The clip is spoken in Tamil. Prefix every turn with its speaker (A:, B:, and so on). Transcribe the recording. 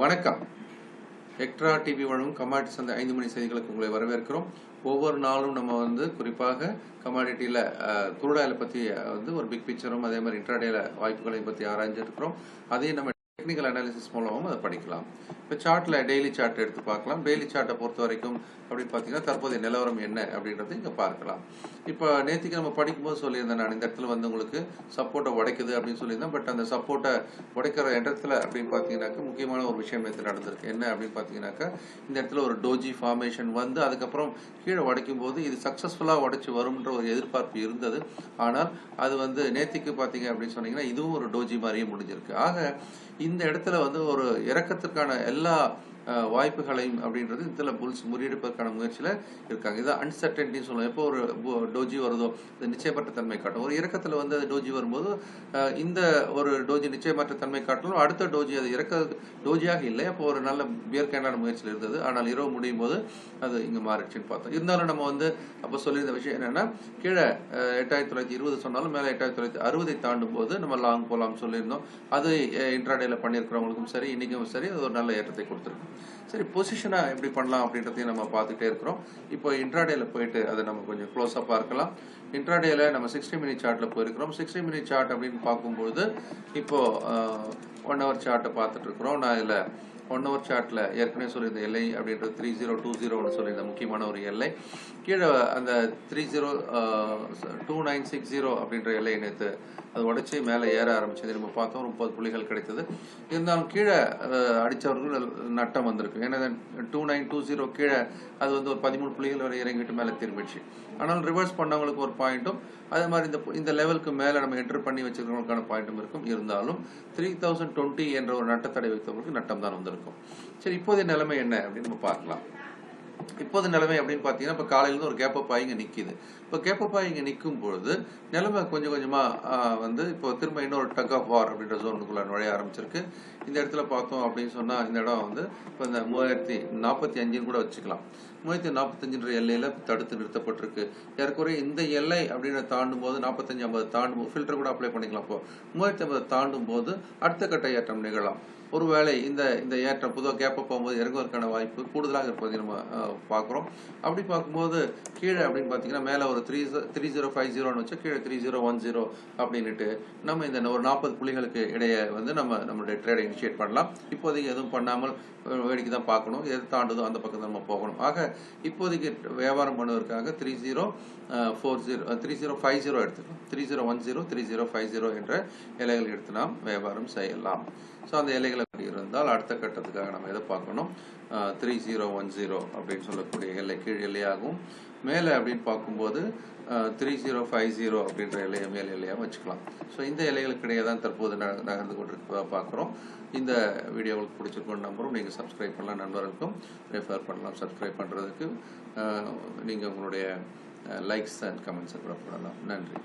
A: வணக்கம். எக்ட்ரா டிவி வழங்கும் கமாடிட்டி சந்தை ஐந்து மணி செய்திகளுக்கு உங்களை வரவேற்கிறோம். ஒவ்வொரு நாளும் நம்ம வந்து குறிப்பாக கமாடிட்டியில் குருடாயில் பற்றி வந்து ஒரு பிக் பிக்சரும் அதே மாதிரி இன்ட்ராடேல வாய்ப்புகளையும் பற்றி ஆராய்ஞ்சிருக்கிறோம் அதையும் நம்ம டெக்னிக்கல் அனாலிசிஸ் மூலமும் அதை படிக்கலாம். இப்போ சார்ட்டில் டெய்லி சார்ட் எடுத்து பார்க்கலாம். டெய்லி சார்ட்டை பொறுத்த வரைக்கும் அப்படின்னு பார்த்தீங்கன்னா தற்போதைய நிலவரம் என்ன அப்படின்றத இங்கே பார்க்கலாம். இப்போ நேற்றுக்கு நம்ம படிக்கும்போது சொல்லியிருந்தேன் நான் இந்த இடத்துல வந்து உங்களுக்கு சப்போர்ட்டை உடைக்குது அப்படின்னு சொல்லியிருந்தேன். பட் அந்த சப்போர்ட்டை உடைக்கிற இடத்துல அப்படின்னு பார்த்தீங்கன்னாக்கா முக்கியமான ஒரு விஷயம் நேற்று நடந்திருக்கு. என்ன அப்படின்னு பார்த்தீங்கன்னாக்கா இந்த இடத்துல ஒரு டோஜி ஃபார்மேஷன் வந்து அதுக்கப்புறம் கீழே உடைக்கும் போது இது சக்ஸஸ்ஃபுல்லாக உடைச்சி வரும்ன்ற ஒரு எதிர்பார்ப்பு இருந்தது. ஆனால் அது வந்து நேற்றுக்கு பார்த்தீங்க அப்படின்னு சொன்னீங்கன்னா இதுவும் ஒரு டோஜி மாதிரியே முடிஞ்சிருக்கு. ஆக இந்த இடத்துல வந்து ஒரு இறக்கத்திற்கான எல்லா வாய்ப்புகளையும் அப்படின்றது இதில் புல்ஸ் முறியடிப்பதற்கான முயற்சியில் இருக்காங்க. இதை அன்சர்டன்டின்னு சொல்லுவோம் எப்போ ஒரு டோஜி வருதோ இது நிச்சயமற்ற தன்மை காட்டும். ஒரு இறக்கத்தில் வந்து அது டோஜி வரும்போது இந்த ஒரு டோஜி நிச்சயமற்ற தன்மை காட்டணும் அடுத்த டோஜி அது இறக்க டோஜியாக இல்லை. அப்போ ஒரு நல்ல வியர்க்கையான முயற்சியில் இருந்தது. ஆனால் இரவு முடியும் போது அது இங்கே மாறிடுச்சுன்னு பார்த்தோம். இருந்தாலும் நம்ம வந்து அப்போ சொல்லியிருந்த விஷயம் என்னென்னா கீழே எட்டாயிரத்தி தொள்ளாயிரத்தி இருபது சொன்னாலும் மேலே எட்டாயிரத்தி தொள்ளாயிரத்தி அறுபதை தாண்டும் போது நம்ம லாங் போகலாம்னு சொல்லியிருந்தோம். அது இன்ட்ராடேல பண்ணியிருக்கிறவங்களுக்கும் சரி இன்னைக்கும் சரி அது ஒரு நல்ல ஏற்றத்தை கொடுத்துருக்கு. சரி பொசிஷனை எப்படி பண்ணலாம் அப்படின்றதையும் நம்ம பார்த்துட்டே இருக்கிறோம். இப்போ இன்ட்ராடேல போயிட்டு அதை நம்ம கொஞ்சம் க்ளோஸாக பார்க்கலாம். இன்ட்ராடேல நம்ம சிக்ஸ்டி மினிட் சார்ட்டில் போயிருக்கிறோம். சிக்ஸ்டி மினிட் சார்ட் அப்படின்னு பார்க்கும்போது இப்போ ஒன் ஹவர் சார்ட்டை பார்த்துட்டு இருக்கிறோம். நான் இதில் ஒன் ஹவர் சார்ட்டில் ஏற்கனவே சொல்லியிருந்த எல்லை அப்படின்றது த்ரீ ஜீரோ டூ ஜீரோன்னு சொல்லியிருந்த முக்கியமான ஒரு எல்லை. கீழே அந்த three zero two nine six zero அப்படின்ற எல்லை நேற்று அது உடச்சி மேலே ஏற ஆரம்பிச்சது. நம்ம பார்த்தோம் ஒரு முப்பது புள்ளிகள் கிடைத்தது. இருந்தாலும் கீழே அடித்தவர்கள் நட்டம் வந்திருக்கு. ஏன்னா டூ நைன் டூ ஜீரோ கீழே அது வந்து ஒரு பதிமூணு புள்ளிகள் வரை இறங்கிட்டு மேலே திரும்பிடுச்சு. ஆனால் ரிவர்ஸ் பண்ணவங்களுக்கு ஒரு பாயிண்ட்டும் அதே மாதிரி இந்த இந்த லெவலுக்கு மேலே நம்ம என்டர் பண்ணி வச்சிருக்கிறவங்களுக்கான பாயிண்ட்டும் இருக்கும். இருந்தாலும் த்ரீ தௌசண்ட் டுவெண்ட்டி என்ற ஒரு நட்டத்தடை வைத்தவங்களுக்கு நட்டம் தான் இருக்கும். சரி இப்போதைய நிலைமை என்ன அப்படின்னு நம்ம பார்க்கலாம். இப்போது நிலைமை அப்படின்னு பார்த்தீங்கன்னா இப்போ காலையிலேருந்து ஒரு கேப்பப் ஆகி இங்கே நிற்கிது இப்போ கேப்பப்பா இங்கே நிற்கும் பொழுது நிலைமை கொஞ்சம் கொஞ்சமாக வந்து இப்போ திரும்ப இன்னொரு டக் ஆஃப் வார் அப்படின்ற ஜோனுக்குள்ளே நுழைய ஆரம்பிச்சிருக்கு. இந்த இடத்துல பார்த்தோம் அப்படின்னு சொன்னால் இந்த இடம் வந்து இப்போ இந்த மூவாயிரத்தி நாற்பத்தி அஞ்சுன்னு கூட வச்சுக்கலாம். மூவாயிரத்தி நாற்பத்தஞ்சுன்ற எல்லையில் தடுத்து நிறுத்தப்பட்டிருக்கு. ஏறக்குறைய இந்த எல்லை அப்படின்னு தாண்டும் போது நாற்பத்தஞ்சு ஐம்பது தாண்டும் போது ஃபில்டர் கூட அப்ளை பண்ணிக்கலாம் இப்போ. மூவாயிரத்தி ஐம்பது தாண்டும் போது அடுத்த கட்ட ஏற்றம் நிகழலாம். ஒருவேளை இந்த இந்த ஏற்றம் பொதுவாக கேப்பப் போகும்போது இறங்குவதற்கான வாய்ப்பு கூடுதலாக இருப்பதை நம்ம பார்க்குறோம். அப்படி பார்க்கும்போது கீழே அப்படின்னு பார்த்தீங்கன்னா மேலே ஒரு த்ரீ த்ரீ ஜீரோ ஃபைவ் ஜீரோன்னு வச்சு கீழே த்ரீ ஜீரோ ஒன் ஜீரோ அப்படின்னுட்டு நம்ம இந்த ஒரு நாற்பது புள்ளிகளுக்கு இடையே வந்து நம்ம நம்மளுடைய ட்ரேடை இனிஷியேட் பண்ணலாம். இப்போதைக்கு எதுவும் பண்ணாமல் வேடிக்கை தான் பார்க்கணும். எது தாண்டுதோ அந்த பக்கம் நம்ம போகணும். ஆக இப்போதைக்கு வியாபாரம் பண்ணுவதற்காக three zero four zero three zero five zero எடுத்துக்கலாம். Three zero one zero three zero five zero என்ற இலைகள் எடுத்து நாம் வியாபாரம் செய்யலாம். ஸோ அந்த இலைகளை அப்படி இருந்தால் அடுத்த கட்டத்துக்காக நம்ம எதை பார்க்கணும்? த்ரீ ஜீரோ ஒன் ஜீரோ அப்படின்னு சொல்லக்கூடிய எல்லை கீழ் எல்லையாகவும் மேலே அப்படின்னு பார்க்கும்போது த்ரீ ஜீரோ ஃபைவ் ஜீரோ அப்படின்ற எல்லையை மேல் எல்லையாக வச்சுக்கலாம். ஸோ இந்த எல்லைகளுக்கிடையே இடையே தான் தற்போது நகர்ந்து கொண்டிருக்க பார்க்குறோம். இந்த வீடியோ உங்களுக்கு பிடிச்சிருக்கோன்னு நம்பரும் நீங்கள் சப்ஸ்கிரைப் பண்ணலாம். நண்பர்களுக்கும் ரெஃபர் பண்ணலாம். சப்ஸ்கிரைப் பண்ணுறதுக்கு நீங்கள் உங்களுடைய லைக்ஸ் அண்ட் கமெண்ட்ஸை கூட போடலாம். நன்றி.